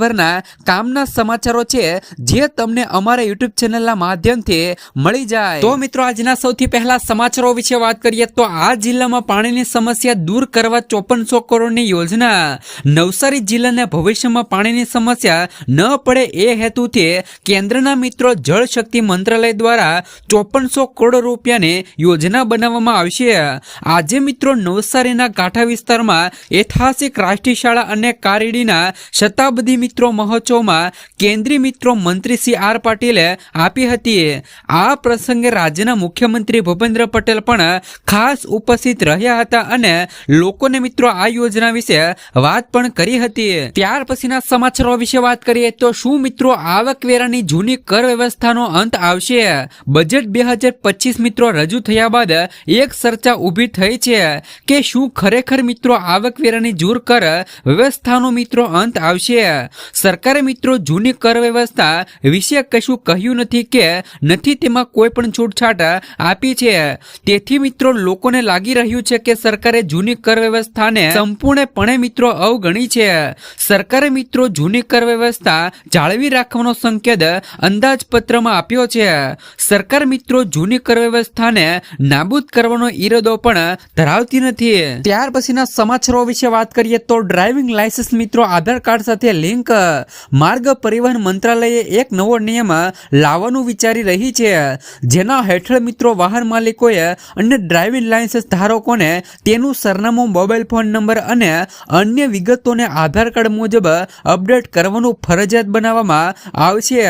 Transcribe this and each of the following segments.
દિવસભરના કામના સમાચારો છે, જે તમને અમારા યુટ્યુબ ચેનલના માધ્યમથી મળી જાય. તો મિત્રો, આજના સૌથી પહેલા સમાચારો વિશે વાત કરીએ તો આ જિલ્લામાં પાણીની સમસ્યા દૂર કરવા ચોપનસો કરોડની યોજના. નવસારી જિલ્લાને ભવિષ્યમાં પાણીની સમસ્યા ન પડે એ હેતુથી કેન્દ્રના મિત્રો જળ શક્તિ મંત્રાલય દ્વારા ચોપનસો કરોડ રૂપિયાની યોજના બનાવવામાં આવશે આજે મિત્રો, નવસારીના કાંઠા વિસ્તારમાં ઐતિહાસિક રાષ્ટ્રીય શાળા અને કારેડીના શતાબ્દી મિત્રો મહોત્સવમાં કેન્દ્રીય મિત્રો મંત્રી સી આર પાટીલે આપી હતી. આ પ્રસંગે રાજ્યના મુખ્યમંત્રી ભૂપેન્દ્ર પટેલ પણ ખાસ ઉપસ્થિત રહ્યા હતા અને લોકોને મિત્રો આ યોજના વિશે વાત પણ કરી હતી. ત્યાર પછીના સમાચારો વિશે વાત કરીએ તો શું મિત્રો આવકવેરાની જૂની કર વ્યવસ્થાનો અંત આવશે? બજેટ બે હજાર પચીસ મિત્રો રજૂ થયા બાદ એક ચર્ચા ઊભી થઈ છે કે શું ખરેખર મિત્રો આવકવેરાની જૂર કર વ્યવસ્થાનો મિત્રો અંત આવશે? સરકારે મિત્રો જૂની કર વ્યવસ્થા વિશે કશું કહ્યું નથી કે નથી તેમાં કોઈ પણ છૂટછાટ આપી છે. તેથી મિત્રો લોકોને લાગી રહ્યું છે કે સરકારે જૂની કર વ્યવસ્થાને સંપૂર્ણપણે મિત્રો અવગણી છે. સરકારે મિત્રો જૂની કર વ્યવસ્થા જાળવી રાખવાનો સંકેત અંદાજપત્રમાં આપ્યો છે. સરકાર મિત્રો જૂની કર વ્યવસ્થાને નાબૂદ કરવાનો ઈરાદો પણ ધરાવતી નથી. ત્યાર પછીના સમાચારો વિશે વાત કરીએ તો ડ્રાઇવિંગ લાયસન્સ મિત્રો આધાર કાર્ડ સાથે લિંક માર્ગ પરિવહન મંત્રાલયે એક નવો નિયમ લાવવાનું વિચારી રહી છે. જેના હેઠળ મિત્રો વાહન માલિકોએ અને ડ્રાઇવિંગ લાયસન્સ ધારકોને તેનું સરનામું મોબાઈલ ફોન નંબર અને અન્ય વિગતોને આધાર કાર્ડ મુજબ અપડેટ કરવાનું ફરજિયાત બનાવવામાં આવશે.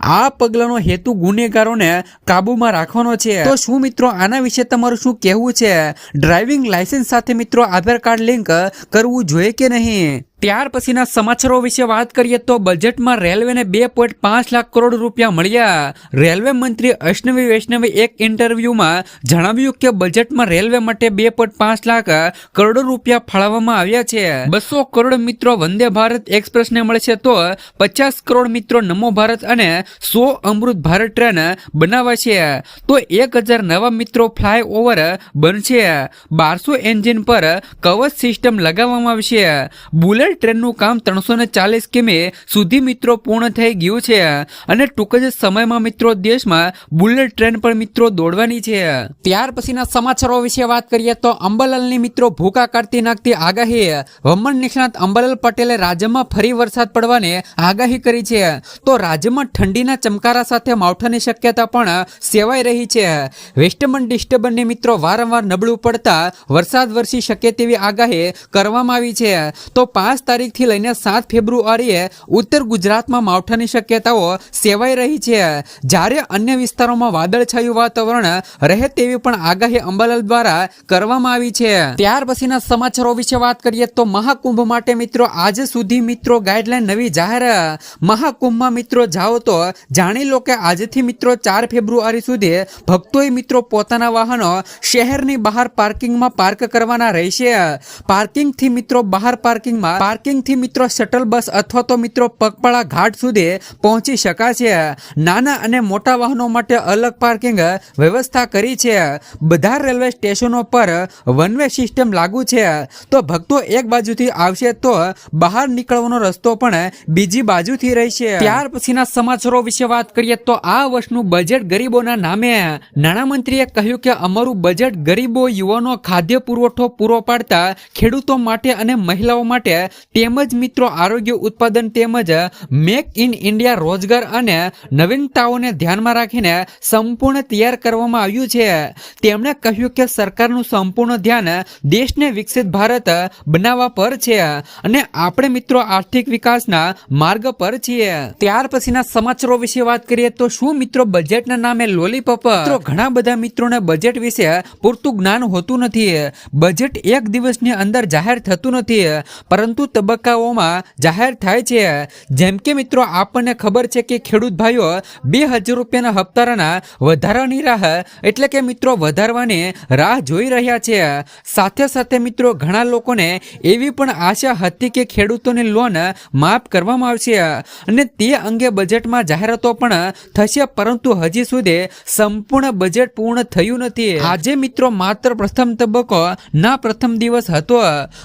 આ પગલાંનો હેતુ ગુનેગારોને કાબૂમાં રાખવાનો છે. તો શું મિત્રો, આના વિશે તમારું શું કહેવું છે? ડ્રાઇવિંગ લાયસન્સ સાથે મિત્રો આધાર કાર્ડ લિંક કરવું જોઈએ કે નહીં? ત્યાર પછીના સમાચારો વિશે વાત કરીએ તો બજેટમાં રેલવેને બે પોઈન્ટ પાંચ લાખ કરોડ રૂપિયા મળ્યા. રેલવે મંત્રી અશ્નવી વૈષ્ણવે એક ઇન્ટરવ્યુમાં જણાવ્યું કે બજેટમાં રેલવે માટે બે પોઈન્ટ પાંચ લાખ કરોડ રૂપિયા ફાળવવામાં આવ્યા છે. બસો કરોડ મિત્રો વંદે ભારત એક્સપ્રેસને મળશે તો પચાસ કરોડ મિત્રો નમો ભારત અને સો અમૃત ભારત ટ્રેન બનાવાશે તો એક હજાર નવા મિત્રો ફ્લાય ઓવર બનશે. બારસો એન્જિન પર કવચ સિસ્ટમ લગાવવામાં આવશે. બુલેટ ટ્રેનનું કામ ત્રણસો ને ચાલીસ કિમી સુધી મિત્રો પૂર્ણ થઈ ગયું છે. અને ટૂંક જ સમયમાં મિત્રો દેશમાં બુલેટ ટ્રેન પણ મિત્રો દોડવાની છે. ત્યાર પછીના સમાચારો વિશે વાત કરીએ તો અંબાલાલની મિત્રો ભૂકા કાઢતી નાખતી આગાહી. હવામાન નિષ્ણાત અંબાલાલ પટેલે રાજ્યમાં ફરી વરસાદ પડવાની આગાહી કરી છે. તો રાજ્યમાં ઠંડીના ચમકારા સાથે માવઠાની શક્યતા પણ સેવાઈ રહી છે. વેસ્ટર્ન ડિસ્ટર્બનની મિત્રો વારંવાર નબળું પડતા વરસાદ વરસી શકે તેવી આગાહી કરવામાં આવી છે. તો પાંચ તારીખથી લઈને સાત ફેબ્રુઆરીએ ઉત્તર ગુજરાતમાં માવઠાની શક્યતાઓ સેવાઈ રહી છે. જ્યારે અન્ય વિસ્તારોમાં વાદળછાયું વાતાવરણ રહે તેવી પણ આગાહી અંબાલાલ દ્વારા કરવામાં આવી છે. ત્યાર પછીના સમાચારો વિશે વાત કરીએ તો મહાકુંભ માટે મિત્રો આજે સુધી મિત્રો ગાઈડલાઈન નવી જાહેર. મહાકુંભમાં મિત્રો જાઓ તો જાણી લો કે આજથી મિત્રો ચાર ફેબ્રુઆરી સુધી ભક્તોએ મિત્રો પોતાના વાહનો શહેરની બહાર પાર્કિંગમાં પાર્ક કરવાના રહેશે. પાર્કિંગથી મિત્રો બહાર પાર્કિંગમાં પાર્કિંગથી મિત્રો શટલ બસ અથવા તો મિત્રો પગપાળા ઘાટ સુધી પહોંચી શકાશે નાના અને મોટા વાહનો માટે અલગ પાર્કિંગ વ્યવસ્થા કરી છે. બધા રેલવે સ્ટેશનો પર વન વે સિસ્ટમ લાગુ છે. તો ભક્તો એક બાજુથી આવશે તો બહાર નીકળવાનો રસ્તો પણ બીજી બાજુથી રહેશે. ત્યાર પછીના સમાચારો વિશે વાત કરીએ તો આ વર્ષનું બજેટ ગરીબોના નામે. નાણામંત્રીએ કહ્યું કે અમારું બજેટ ગરીબો, યુવાનો, ખાદ્ય પુરવઠો પૂરો પાડતા ખેડૂતો માટે અને મહિલાઓ માટે તેમજ મિત્રો આરોગ્ય ઉત્પાદન તેમજ મેક ઇન ઇન્ડિયા રોજગાર અને નવીનતાઓને ધ્યાનમાં રાખીને સંપૂર્ણ તૈયાર કરવામાં આવ્યું છે. તેમણે કહ્યું કે સરકારનું સંપૂર્ણ ધ્યાન દેશને વિકસિત ભારત બનાવવા પર છે અને આપણે મિત્રો આર્થિક વિકાસના માર્ગ પર છીએ. ત્યાર પછીના સમાચારો વિશે વાત કરીએ તો શું મિત્રો બજેટના નામે લોલીપોપ? મિત્રો, ઘણા બધા મિત્રોને બજેટ વિશે પૂરતું જ્ઞાન હોતું નથી. બજેટ એક દિવસની અંદર જાહેર થતું નથી. પરંતુ પૂરતું તબક્કાઓમાં જાહેર થાય છે. જેમ કે મિત્રો, આપણને ખબર છે કે ખેડૂત ભાઈઓ બે હજાર રૂપિયાના હપ્તારાના વધારાની રાહ એટલે કે મિત્રો, વધારવાની રાહ જોઈ રહ્યા છે. સાથે સાથે મિત્રો, ઘણા લોકોને એવી પણ આશા હતી કે ખેડૂતોને લોન માફ કરવામાં આવશે અને તે અંગે બજેટમાં જાહેરાતો પણ થશે, પરંતુ હજી સુધી સંપૂર્ણ બજેટ પૂર્ણ થયું નથી. આજે મિત્રો, માત્ર પ્રથમ તબક્કો ના પ્રથમ દિવસ હતો.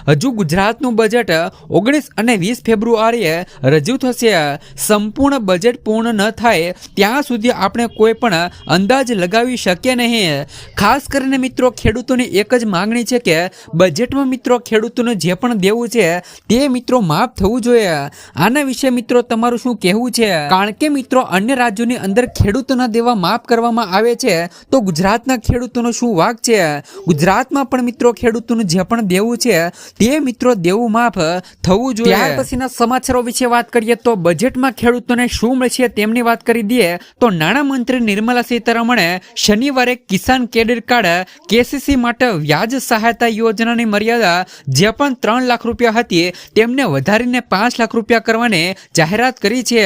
હજુ ગુજરાતનું બજેટ ઓગણીસ અને વીસ ફેબ્રુઆરીએ રજૂ થશે. સંપૂર્ણ બજેટ પૂર્ણ ન થાય ત્યાં સુધી આપણે કોઈ પણ અંદાજ લગાવી શકીએ નહીં. ખાસ કરીને મિત્રો, ખેડૂતોની એક જ માગણી છે કે બજેટમાં મિત્રો, ખેડૂતોને જે પણ દેવું છે તે મિત્રો માફ થવું જોઈએ. આના વિશે મિત્રો તમારું શું કહેવું છે? કારણ કે મિત્રો, અન્ય રાજ્યોની અંદર ખેડૂતોના દેવા માફ કરવામાં આવે છે, તો ગુજરાતના ખેડૂતોનો શું વાક છે? ગુજરાતમાં પણ મિત્રો, ખેડૂતોનું જે પણ દેવું છે તે મિત્રો દેવું માફ. થવું જોઈએ. ત્યાર પછીના સમાચારો વિશે વાત કરીએ તો બજેટમાં ખેડૂતોને શું મળશે તેમની વાત કરી દઈએ તો નાણામંત્રી નિર્મલા સીતારમણે શનિવારે કિસાન ક્રેડિટ કાર્ડ કેસીસી માટે વ્યાજ સહાયતા યોજનાની મર્યાદા જે પણ ત્રણ લાખ રૂપિયા હતી તેમને વધારીને પાંચ લાખ રૂપિયા કરવાની જાહેરાત કરી છે.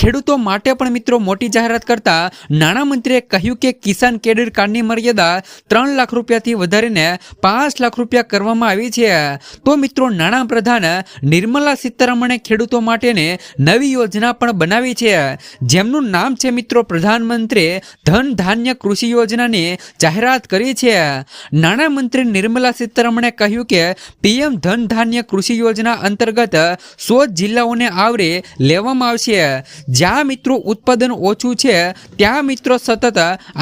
ખેડૂતો માટે પણ મિત્રો મોટી જાહેરાત કરતા નાણામંત્રીએ કહ્યું કે કિસાન ક્રેડિટ કાર્ડની મર્યાદા ત્રણ લાખ રૂપિયાથી વધારીને પાંચ લાખ રૂપિયા કરવામાં આવી છે. તો મિત્રો નાણાં પ્રધાન નિર્મલા સીતારમણે ખેડૂતો માટેને નવી યોજના પણ બનાવી છે. જેમનું નામ છે મિત્રો પ્રધાનમંત્રી ધન ધાન્ય કૃષિ યોજનાની જાહેરાત કરી છે. નાણામંત્રી નિર્મલા સીતારમણે કહ્યું કે પીએમ ધન ધાન્ય કૃષિ યોજના અંતર્ગત સો જિલ્લાઓને આવરી લેવામાં આવશે. જ્યાં મિત્રો ઉત્પાદન ઓછું છે, ત્યાં મિત્રો સતત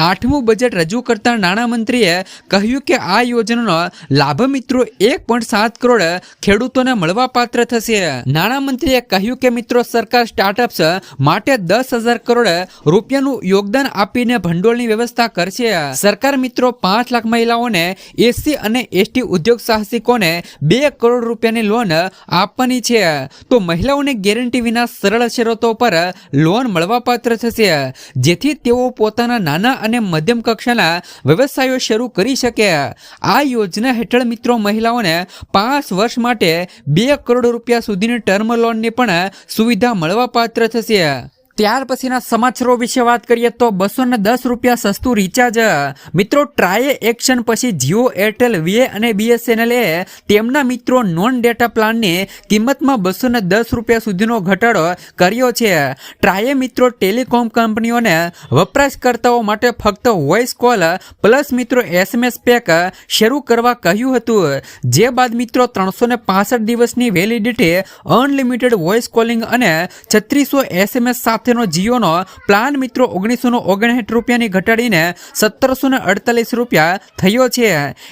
આઠમું બજેટ રજૂ કરતા નાણામંત્રીએ કહ્યું કે આ યોજનાનો લાભ મિત્રો એક પોઈન્ટ સાત કરોડ ખેડૂતોને મળવાપાત્ર થશે. નાણામંત્રીએ કહ્યું કે, મિત્રો, સરકાર સ્ટાર્ટઅપ્સ માટે દસ હજાર કરોડ રૂપિયાનું યોગદાન આપીને ભંડોળની વ્યવસ્થા કરશે. સરકાર, મિત્રો, પાંચ લાખ મહિલાઓને એસસી અને એસટી ઉદ્યોગ સાહસિકોને બે કરોડ રૂપિયાની લોન આપવાની છે. તો મહિલાઓને ગેરંટી વિના સરળ શરતો પર લોન મળવાપાત્ર થશે. જેથી તેઓ પોતાના નાના અને મધ્યમ કક્ષાના વ્યવસાયો શરૂ કરી શકે. આ યોજના હેઠળ, મિત્રો, મહિલાઓને પાંચ વર્ષ માટે બે કરોડ રૂપિયા સુધીની ટર્મ લોનની પણ સુવિધા મળવાપાત્ર થશે. ત્યાર પછીના સમાચારો વિશે વાત કરીએ તો બસો ને દસ રૂપિયા સસ્તું રિચાર્જ મિત્રો, ટ્રાય એક્શન પછી જીઓ, એરટેલ, વીએ અને બીએસએનએલે તેમના મિત્રો નોન ડેટા પ્લાનની કિંમતમાં બસો ને દસ રૂપિયા સુધીનો ઘટાડો કર્યો છે. ટ્રાયે મિત્રો ટેલિકોમ કંપનીઓને વપરાશકર્તાઓ માટે ફક્ત વોઇસ કોલ પ્લસ મિત્રો એસએમએસ પેક શરૂ કરવા કહ્યું હતું. જે બાદ મિત્રો ત્રણસો ને પાસઠ દિવસની વેલિડિટી અનલિમિટેડ વોઇસ કોલિંગ અને છત્રીસો એસએમએસ સાથેનો જીઓનો પ્લાન મિત્રો ઓગણીસો ઓગણસાઠ રૂપિયાની ઘટાડીને સત્તરસો અડતાલીસ રૂપિયા થયો છે.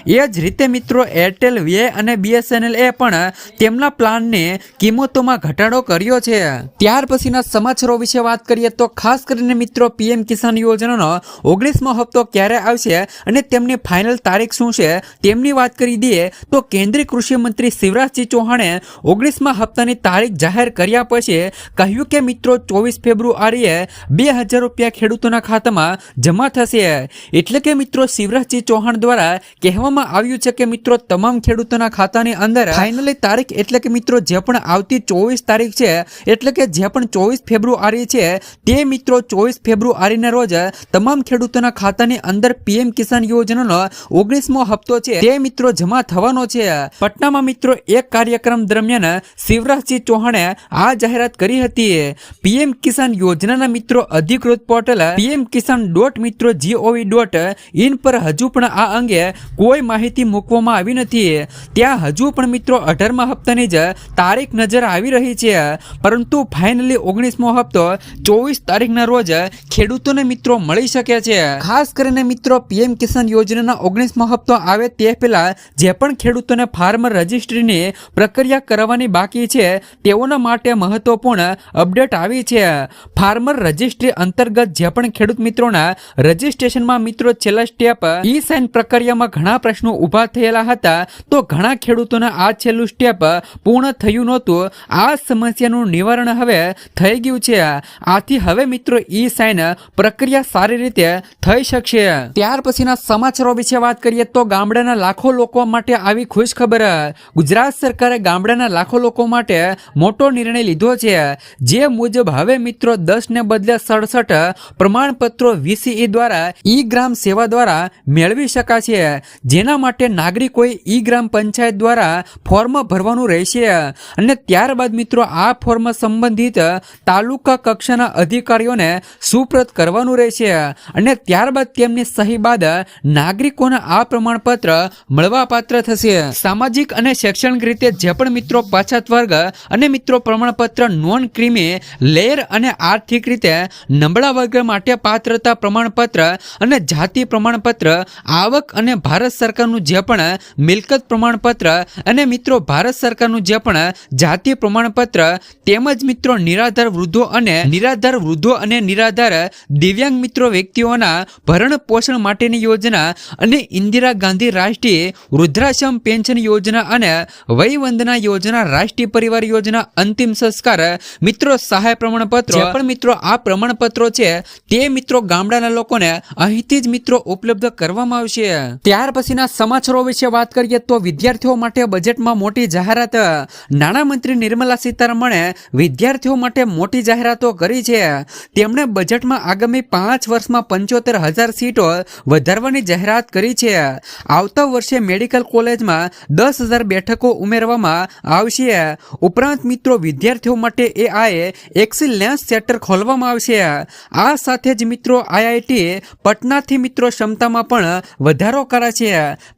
એ જ રીતે મિત્રો એરટેલ વે અને બીએસએનએલ એ પણ તેમના પ્લાનની કિંમતોમાં ઘટાડો કર્યો છે. ત્યાર પછીના સમાચારો વિશે વાત કરીએ તો ખાસ કરીને મિત્રો પીએમ કિસાન યોજનાનો ઓગણીસમો હપ્તો ક્યારે આવશે અને તેમની ફાઇનલ તારીખ શું છે તેમની વાત કરી દઈએ તો કેન્દ્રીય કૃષિ મંત્રી શિવરાજસિંહ ચૌહાણે ઓગણીસમા હપ્તાની તારીખ જાહેર કર્યા પછી કહ્યું કે મિત્રો ચોવીસ ફેબ્રુઆરીએ બે હજાર રૂપિયા ખેડૂતોના ખાતામાં જમા થશે. એટલે કે મિત્રો શિવરાજસિંહ ચૌહાણ દ્વારા કહેવામાં આવ્યું છે કે મિત્રો તમામ ખેડૂતોના ખાતાની અંદર ફાઇનલી તારીખ એટલે કે મિત્રો જે પણ આવતી ચોવીસ તારીખ છે, એટલે કે જે પણ ચોવીસ ફેબ્રુઆરી છે, તે મિત્રો ચોવીસ ફેબ્રુઆરીના રોજ તમામ ખેડૂતોના ખાતાની અંદર પીએમ કિસાન યોજનાનો ઓગણીસમો હપ્તો છે, તે મિત્રો જમા થવાનો છે. પટનામાં મિત્રો એક કાર્યક્રમ દરમિયાન શિવરાજસિંહ ચૌહાણે આ જાહેરાત કરી હતી. પીએમ કિસાન યોજનાના મિત્રો અધિકૃત પોર્ટલ પીએમ કિસાન ડોટ મિત્રો જીઓવી ડોટ ઇન પર હજુ પણ આ અંગે કોઈ માહિતી મૂકવામાં આવી નથી. ત્યાં હજુ પણ મિત્રો અઢારમા હપ્તાની જ તારીખ નજર આવી રહી છે. પરંતુ ફાઇનલી ઓગણીસમો હપ્તો ચોવીસ તારીખના રોજ ખેડૂતોને મિત્રો મળી શકે છે. ખાસ કરીને મિત્રો પીએમ કિસાન યોજનાના ઓગણીસમો હપ્તો આવે તે પહેલા જે પણ ખેડૂતોને ફાર્મર રજિસ્ટ્રીની પ્રક્રિયા કરવાની બાકી છે, તેઓના માટે મહત્વપૂર્ણ અપડેટ આવી છે. ફાર્મર રજિસ્ટ્રી અંતર્ગત જે પણ ખેડૂત મિત્રોના રજિસ્ટ્રેશનમાં મિત્રો છેલ્લા સ્ટેપ ઈ સાઇન પ્રક્રિયામાં ઘણા પ્રશ્નો ઊભા થયેલા હતા, તો ઘણા ખેડૂતોના આ છેલ્લું સ્ટેપ પૂર્ણ થયું નહોતું. આ સમસ્યાનું નિવારણ હવે થઈ ગયું છે. આથી હવે મિત્રો ઈ સાઇન પ્રક્રિયા સારી રીતે થઈ શકશે. ત્યાર પછીના સમાચારો વિશે વાત કરીએ તો ગામડાના લાખો લોકો માટે આવી ખુશ ખબર ગુજરાત સરકારે ગામડાના લાખો લોકો માટે મોટો નિર્ણય લીધો છે. જે મુજબ હવે મિત્રો દસ ને બદલે સડસઠ પ્રમાણપત્રો વીસીઈ દ્વારા ઈ ગ્રામ સેવા દ્વારા મેળવી શકાશે, જેના માટે નાગરિકોએ ઈ ગ્રામ પંચાયત દ્વારા ફોર્મ ભરવાનું રહેશે. અને ત્યારબાદ મિત્રો, આ ફોર્મ સંબંધિત તાલુકા કક્ષાના અધિકારીઓને સુપ્રત કરવાનું રહેશે. અને ત્યારબાદ તેમની સહી બાદ નાગરિકોને આ પ્રમાણપત્ર મળવાપાત્ર થશે. સામાજિક અને શૈક્ષણિક રીતે જે પણ મિત્રો પાછાત વર્ગ અને મિત્રો પ્રમાણપત્ર નોન ક્રીમી, લેયર અને આર્થિક રીતે નબળા વર્ગ માટે પાત્રતા પ્રમાણપત્ર અને જાતિ પ્રમાણપત્ર, આવક અને ભારત સરકારનું જે પણ મિલકત પ્રમાણપત્ર અને મિત્રો ભારત સરકારનું જે પણ જાતિ પ્રમાણપત્ર તેમજ મિત્રો નિરાધાર વૃદ્ધો અને નિરાધાર વૃદ્ધો અને નિરાધાર દિવ્યાંગ મિત્રો વ્યક્તિઓના ભરણ પોષણ માટેની યોજના અને ઇન્દિરા ગાંધી રાષ્ટ્રીય વૃદ્ધાશ્રમ પેન્શન યોજના અને વયવંદના યોજના, રાષ્ટ્રીય પરિવાર યોજના અંતિમ સંસ્કાર, મિત્રો સહાય પ્રમાણપત્રો પણ મિત્રો આ પ્રમાણપત્રો છે, તે મિત્રો ગામડાના લોકોને અહીંથી જ મિત્રો ઉપલબ્ધ કરવામાં આવશે. ત્યાર પછીના સમાચારો વિશે વાત કરીએ તો વિદ્યાર્થીઓ માટે બજેટમાં મોટી જાહેરાત. નાણામંત્રી નિર્મલા સીતારમણે વિદ્યાર્થીઓ માટે મોટી જાહેરાતો કરી છે. તેમણે બજેટમાં આગામી પાંચ વર્ષમાં પંચોતેર હજાર સીટો વધારવાની જાહેરાત કરી છે. આવતા વર્ષે મેડિકલ કોલેજમાં દસ હજાર બેઠકો ઉમેરવામાં આવશે. ઉપરાંત મિત્રો વિદ્યાર્થીઓ માટે એઆઈ એક્સિલન્સ સેન્ટર ખોલવામાં આવશે. આ સાથે જ મિત્રો આઈઆઈટી પટનાથી મિત્રો ક્ષમતામાં પણ વધારો કરાશે.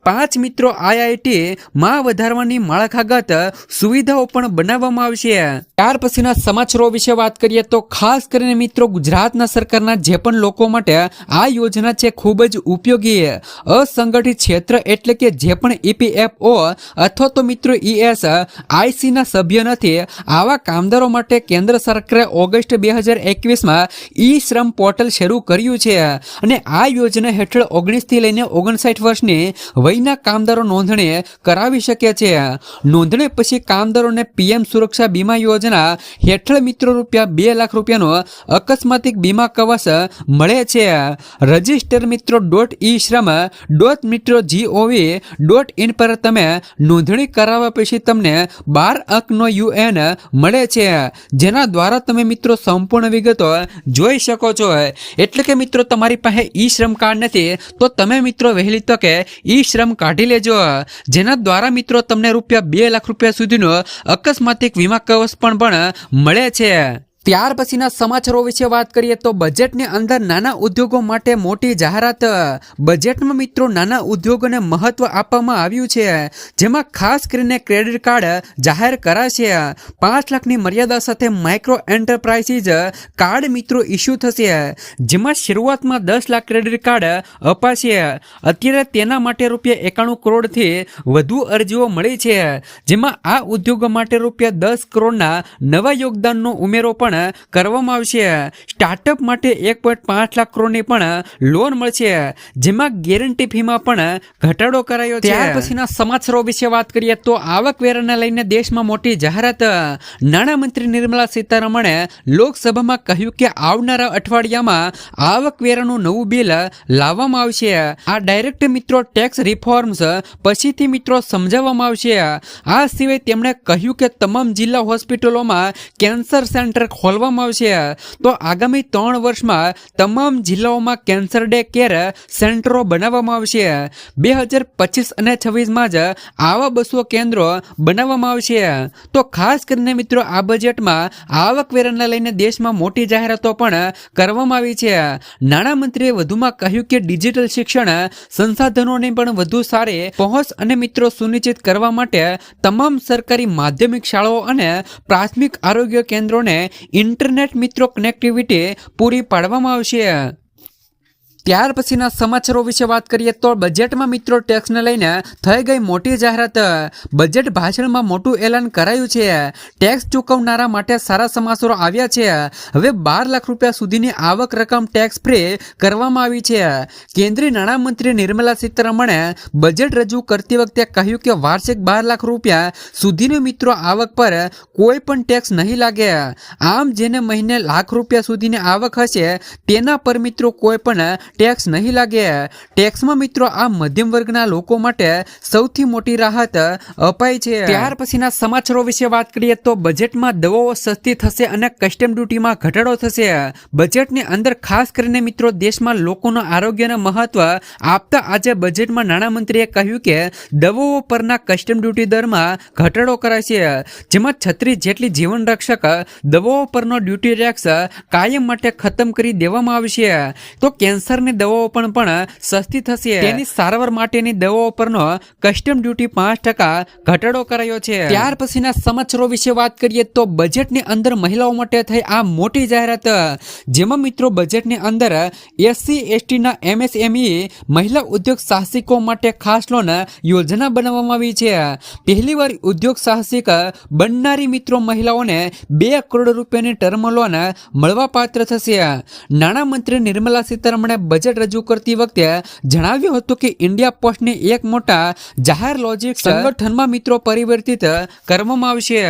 પાંચ મિત્રો આઈઆઈટી માં વધારવાની માળખાગત સુવિધાઓ પણ બનાવવામાં આવશે. ત્યાર પછીના સમાચારો વિશે વાત કરીએ તો ખાસ કરીને મિત્રો ગુજરાતના સરકારના જે પણ લોકો માટે આ યોજના છે ખૂબ જ ઉપયોગી. અસંગઠિત ક્ષેત્ર એટલે કે જે પણ ઈપીએફઓ અથવા તો મિત્રો ઈએસ આઈસીના સભ્ય નથી, આવા કામદારો માટે કેન્દ્ર સરકારે ઓગસ્ટ બે હજાર એકવીસમાં ઈ શ્રમ પોર્ટલ શરૂ કર્યું છે. અને આ યોજના હેઠળ ઓગણીસથી લઈને ઓગણસાઠ વર્ષની વયના કામદારો નોંધણી કરાવી શકે છે. નોંધણી પછી કામદારોને પીએમ સુરક્ષા બીમા યોજના હેઠળ મિત્રો રૂપિયા બે લાખ રૂપિયાનો અકસ્માતિક બીમા કવચ મળે છે. રજિસ્ટર મિત્રો ડોટ ઈ શ્રમ ડોટ મિત્રો જીઓવી ડોટ ઇન પર તમે નોંધણી કરાવવા પછી તમને બાર અંકનો યુએન મળે છે. જેના દ્વારા તમે મિત્રો સંપૂર્ણ વિગતો જોઈ શકો છો. એટલે કે મિત્રો, તમારી પાસે ઈ શ્રમ કાર્ડ નથી, તો તમે મિત્રો વહેલી તકે ઈ શ્રમ કાઢી લેજો. જેના દ્વારા મિત્રો તમને રૂપિયા બે લાખ રૂપિયા સુધીનો અકસ્માતિક વીમા કવચ પણ મળે છે. ત્યાર પછીના સમાચારો વિશે વાત કરીએ તો બજેટની અંદર નાના ઉદ્યોગો માટે મોટી જાહેરાત બજેટમાં મિત્રો નાના ઉદ્યોગોને મહત્વ આપવામાં આવ્યું છે. જેમાં ખાસ કરીને ક્રેડિટ કાર્ડ જાહેર કરાશે પાંચ લાખની મર્યાદા સાથે માઇક્રો એન્ટરપ્રાઇઝીસ કાર્ડ મિત્રો ઇસ્યુ થશે. જેમાં શરૂઆતમાં દસ લાખ ક્રેડિટ કાર્ડ અપાશે. અત્યારે તેના માટે રૂપિયા એકાણું કરોડથી વધુ અરજીઓ મળી છે. જેમાં આ ઉદ્યોગો માટે રૂપિયા દસ કરોડના નવા યોગદાનનો ઉમેરો પણ કરવામાં આવશે. સ્ટાર્ટઅપ માટે એક પોઈન્ટ પાંચ લાખ કરોડની પણ લોન મળશે. જેમાં ગેરંટી ફીમાં પણ ઘટાડો કરાયો છે. ત્યાર પછીના સમાચારો વિશે વાત કરીએ તો આવકવેરાને લઈને દેશમાં મોટી જાહેરાત. નાણામંત્રી નિર્મલા સીતારમણે લોકસભામાં કહ્યું કે આવનારા અઠવાડિયામાં આવકવેરાનું નવું બિલ લાવવામાં આવશે. આ ડાયરેક્ટ મિત્રો ટેક્સ રિફોર્મ્સ પછીથી મિત્રો સમજાવવામાં આવશે. આ સિવાય તેમણે કહ્યું કે તમામ જિલ્લા હોસ્પિટલોમાં કેન્સર સેન્ટર ખોલવામાં આવશે તો આગામી ત્રણ વર્ષમાં તમામ જિલ્લાઓમાં કેન્સર ડે કેર સેન્ટરો બનાવવામાં આવશે બે હજાર પચીસ અને છવ્વીસમાં જ આવા બસો કેન્દ્રો બનાવવામાં આવશે તો ખાસ કરીને મિત્રો, આ બજેટમાં આવકવેરાને લઈને દેશમાં મોટી જાહેરાતો પણ કરવામાં આવી છે. નાણામંત્રીએ વધુમાં કહ્યું કે ડિજિટલ શિક્ષણ સંસાધનોની પણ વધુ સારી પહોંચ અને મિત્રો સુનિશ્ચિત કરવા માટે તમામ સરકારી માધ્યમિક શાળાઓ અને પ્રાથમિક આરોગ્ય કેન્દ્રોને ઇન્ટરનેટ મિત્રો કનેક્ટિવિટી પૂરી પાડવામાં આવશે. ત્યાર પછીના સમાચારો વિશે વાત કરીએ તો બજેટમાં મિત્રો ટેક્સને લઈને થઈ ગઈ મોટી જાહેરાત. બજેટ ભાષણમાં મોટું એલાન કરાયું છે. ટેક્સ ચૂકવનારા માટે સારા સમાચારો આવ્યા છે. હવે બાર લાખ રૂપિયા સુધીની આવક રકમ ટેક્સ ફ્રી કરવામાં આવી છે. કેન્દ્રીય નાણામંત્રી નિર્મલા સીતારમણે બજેટ રજૂ કરતી વખતે કહ્યું કે વાર્ષિક બાર લાખ રૂપિયા સુધીની મિત્રો આવક પર કોઈ પણ ટેક્સ નહીં લાગે. આમ જેને મહિને લાખ રૂપિયા સુધીની આવક હશે, તેના પર મિત્રો કોઈ પણ ટેક્સ નહીં લાગે. ટેક્સમાં મિત્રો, આ મધ્યમ વર્ગના લોકો માટે સૌથી મોટી રાહત અપાય છે. ત્યાર પછીના સમાચારો વિશે વાત કરીએ તો બજેટમાં દવાઓ સસ્તી થશે અને કસ્ટમ ડ્યુટીમાં ઘટાડો થશે. બજેટની અંદર ખાસ કરીને મિત્રો, દેશમાં લોકોના આરોગ્યને મહત્વ આપતા આજે બજેટમાં નાણામંત્રીએ કહ્યું કે દવાઓ પરના કસ્ટમ ડ્યુટી દરમાં ઘટાડો કરાશે જેમાં છત્રીસ જેટલી જીવન રક્ષક દવાઓ પરનો ડ્યુટી ટેક્સ કાયમ માટે ખતમ કરી દેવામાં આવશે તો કેન્સરની દવાઓ પણ પણ સસ્તી થશે. તેની સારવાર માટેની દવાઓ પરનો કસ્ટમ ડ્યુટી પાંચ ટકા ઘટાડો કરાયો છે. ત્યાર પછીના સમાચારો વિશે વાત કરીએ તો બજેટની અંદર મહિલાઓ માટે થઈ આ મોટી જાહેરાત. જેમાં મિત્રો બજેટની અંદર એસસી એસટીના એમએસએમઈ મહિલા ઉદ્યોગ સાહસિકો માટે ખાસ લોન યોજના બનાવવામાં આવી છે. પહેલીવાર ઉદ્યોગ સાહસિક બનનારી મિત્રો મહિલાઓને બે કરોડ રૂપિયાની ટર્મ લોન મળવા પાત્ર થશે. નાણામંત્રી નિર્મલા સીતારમણે બજેટ રજૂ કરતી વખતે જણાવ્યું હતું કે ઇન્ડિયા પોસ્ટને એક મોટા જાહેર લોજિક સંગઠનમાં મિત્રો પરિવર્તિત કરવામાં આવશે.